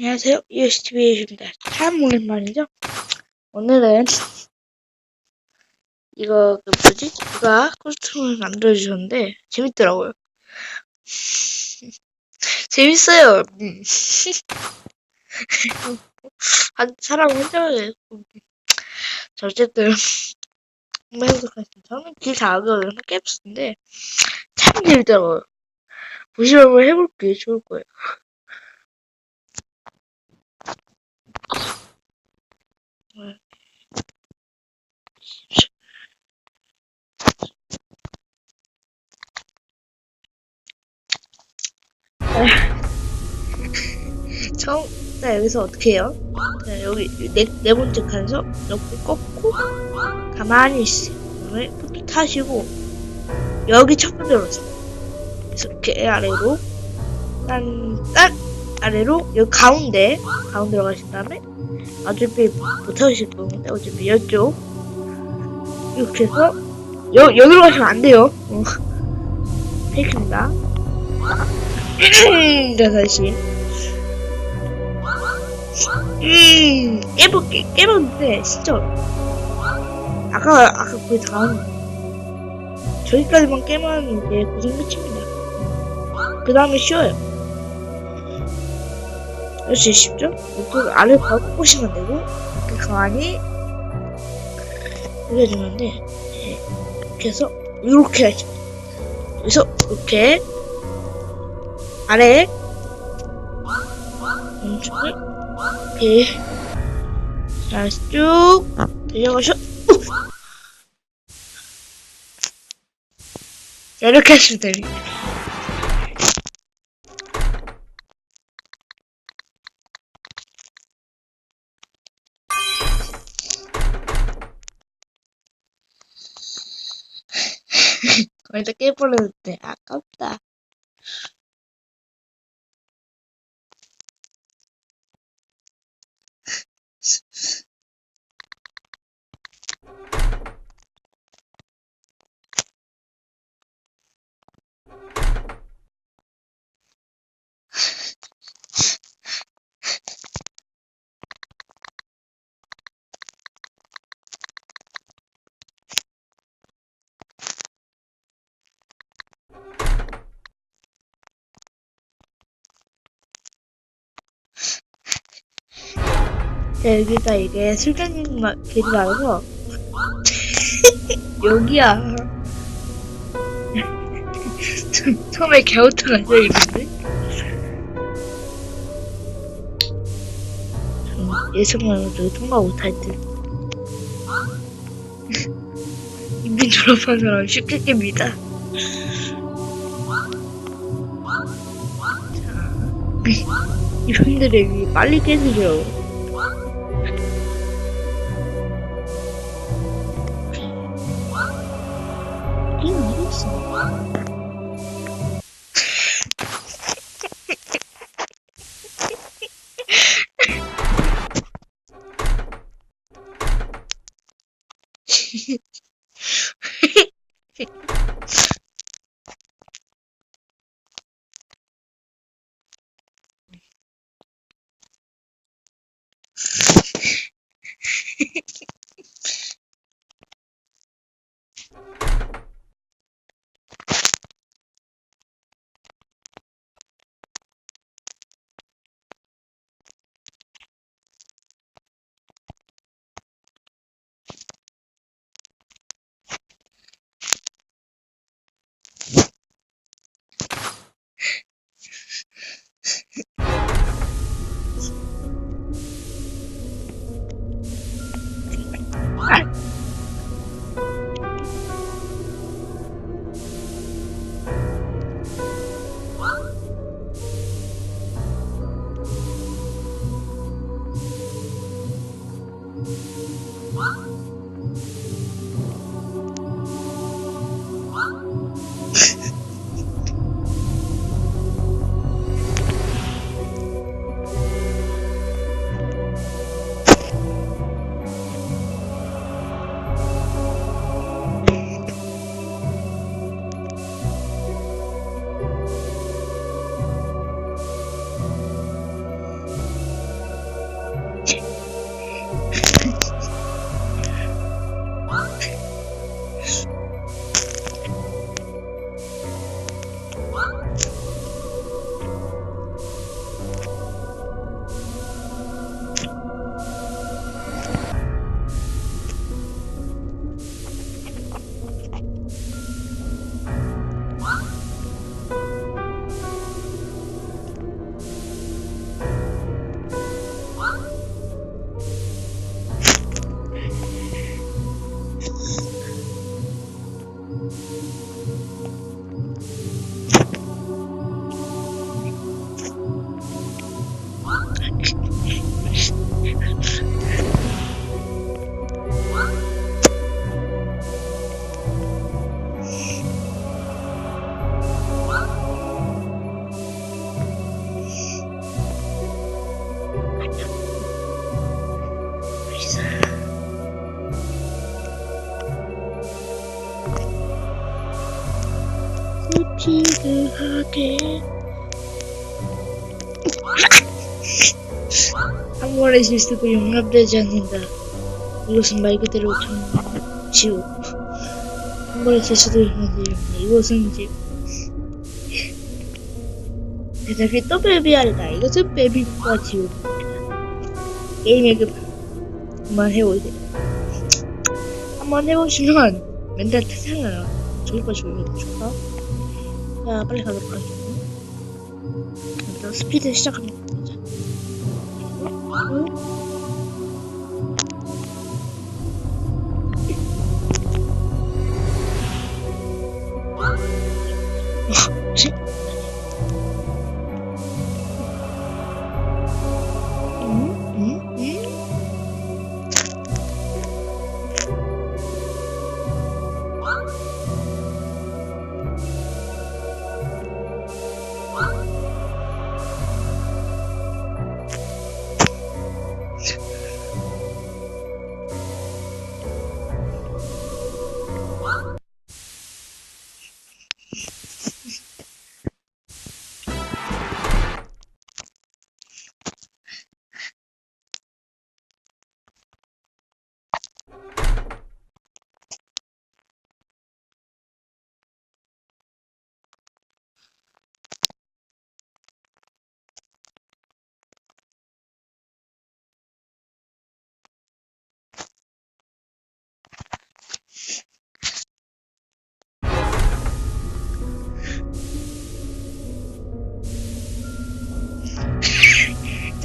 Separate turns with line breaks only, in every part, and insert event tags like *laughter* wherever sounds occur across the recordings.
안녕하세요. USTV입니다. 참 오랜만이죠? 오늘은 이거 그 뭐지? 누가 코스튬을 만들어주셨는데 재밌더라고요. *laughs* 재밌어요. 음. *laughs* 한 사람 혼자 자, 어쨌든 저는 길 다가거든요. 캡스인데 참 재밌더라고요. 보시면 한번 해볼게요. 좋을 거예요. 처음, 자, 여기서 어떻게 해요? 자, 여기, 네, 네 번째 칸에서 이렇게 꺾고, 가만히 있어요. 그 다음에 포트 타시고, 여기 첫 번째로 이렇게 아래로, 딴, 딴, 아래로, 여기 가운데, 가운데로 가신 다음에, 어차피 못하실 건데, 어차피 이쪽, 이렇게 해서, 여, 여기로 가시면 안 돼요. 어. 페이크입니다. *laughs* 자, 다시. 음, 깨볼게, 깨봤는데, 진짜. 아까, 아까 거의 다 저기까지만 깨면 이제 고생 끝입니다. 그 다음에 쉬워요. 역시 쉽죠? 그 아래 바로 꽂으시면 되고, 이렇게 가만히 올려주면 돼. 네. 이렇게 해서, 이렇게 돼. 여기서, 이렇게, 아래, 멈춤을, 이렇게, 자, 쭉, 내려가셔, 자, 이렇게 하시면 됩니다. 거의 다 깨버렸는데, 아깝다. 자, 여기가 이게 마- 길이 말고, *laughs* 여기야. *laughs* 처- 처음에 갸우뚱하죠, 이건데? 예상만으로 통과 못할 듯. *laughs* 인빈 졸업한 사람 쉽게 깹니다. 자, 이 형들에게 빨리 깨드려. Hehehe *laughs* 지그하게 한 번의 실수도 용납되지 않는다. 이것은 말 그대로 정 지옥. 한 번의 실수도 용납되지 않는다. 이것은 지옥. 대답이 또 베비알이다. 이것은 베비과 지옥입니다. 게임에 그 그만 해보세요. 한번 해보시면 멘탈 태생을 죽을 거 죽입니다. 좋다. 자, 빨리 가도록 하겠습니다. 일단 스피드 시작합니다. 자.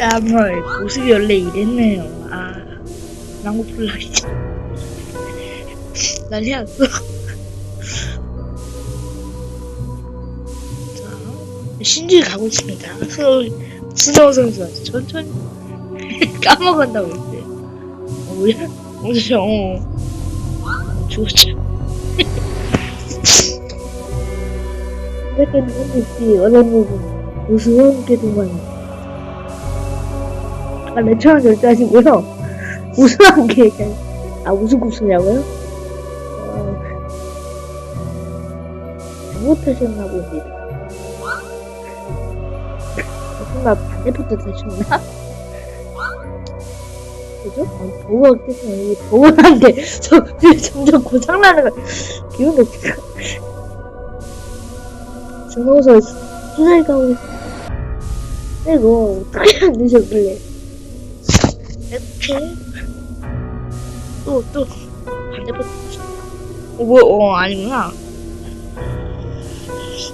짬을 모습이 원래 이랬네요. 아, 랑고 플라이지. 난리 났어. *laughs* 자, 신주에 가고 있습니다. 스노우 선수 천천히 *laughs* 까먹었다고 했어요. 어, 뭐야? 어제 어, 죽었죠. *laughs* 이렇게 누군지 원하는 우승과 함께 동반. 아, 맨처음 결제하시고요. 우승한 게, 그냥- 아, 우승 국수냐고요? 어, 잘못하셨나 봅니다. 정말 반대부터 되셨나? 그죠? 아, 버거가 계속 이게 버거한데, 저, 점점 고장나는 거, 기분이 어떡해. 정호서 수사에 가고 있어. 이거, 어떻게 안 되셨길래. 이렇게. 또 또 반대편. 어, 뭐, 어 아니구나.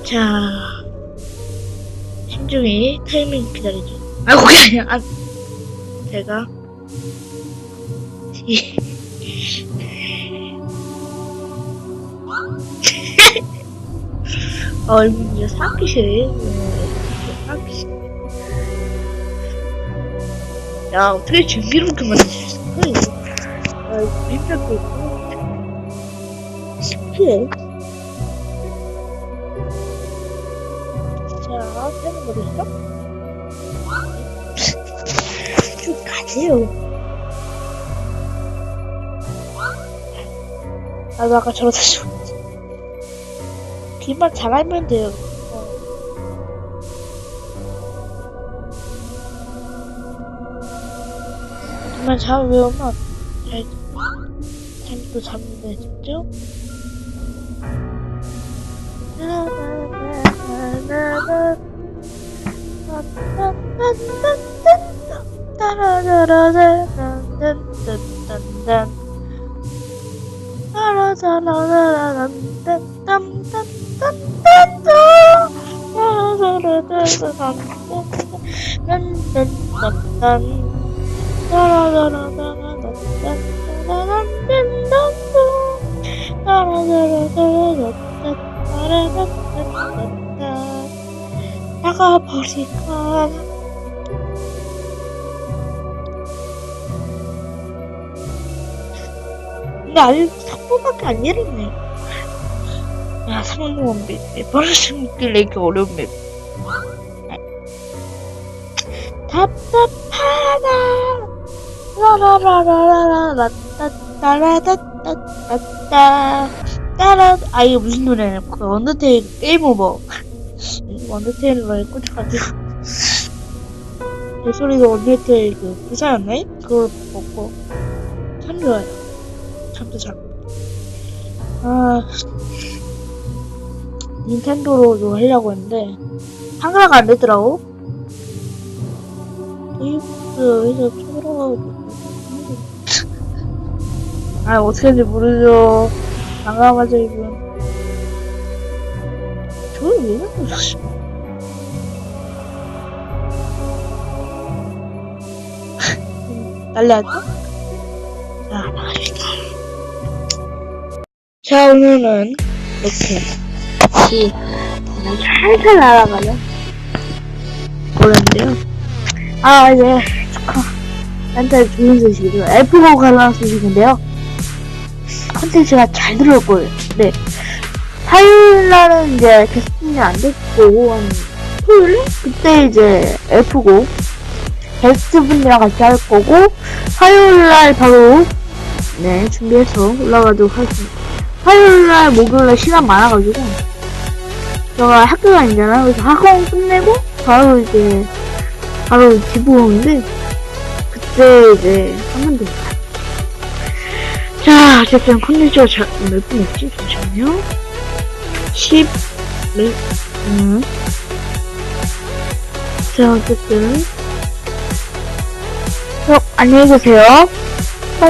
자 신중히 타이밍 기다리죠. 아 그게 아니야 *laughs* 아, 제가 이- *laughs* 어 이거 사기시 사기시 야 어떻게 준비를 그렇게 만들 수 있어 아 힘들게 있고 신기해 자 어디 있어? 쭉 가세요. 나도 아까 저러다 죽었지 길만 잘 알면 돼요 어. 정말 잘 외우면 잘, 잘도 잡는 데 집죠? 나가버릴까 근데 아직 3번밖에 안 열었네. 야 3번 몇, 몇 번을 숨길래 이렇게 어려운 맵 답답하다 라라라라라라 따따라따따따따 따라 아 이게 무슨 노래냐 그 언더테일 게임 오버 언더테일을 꽂혀가지고 제 소리도 언더테일 그 부사였네 그걸 먹고 참 좋아요 참도 참. 아 닌텐도로도 하려고 했는데 한글화가 안 되더라고 테이프에서 쳐들어가고 아 어떻게 하는지 모르죠. 난감하죠 이분. 저를 왜 자꾸 자식 날려야죠 자 나가십시다. 자 오늘은 이렇게 다시 살살 날아가는 거였는데요. 아예 축하. 한테 좋은 소식이죠 F4 관련 소식인데요 컨텐츠가 잘 들어올 거예요. 네. 화요일 날은 이제 게스트는 안 됐고, 한 토요일? 그때 이제 F고, 게스트 분이랑 같이 할 거고, 화요일 날 바로, 네, 준비해서 올라가도록 하겠습니다. 화요일 날, 목요일 날 시간 많아가지고, 제가 학교가 아니잖아요. 그래서 학원 끝내고, 바로 이제, 바로 집 오는데, 그때 이제 하면 됩 자, 어쨌든 컨텐츠가 자, 몇 분이었지? 잠시만요. 10, 몇, 음. 자, 어쨌든. 그럼, 안녕히 계세요. 빠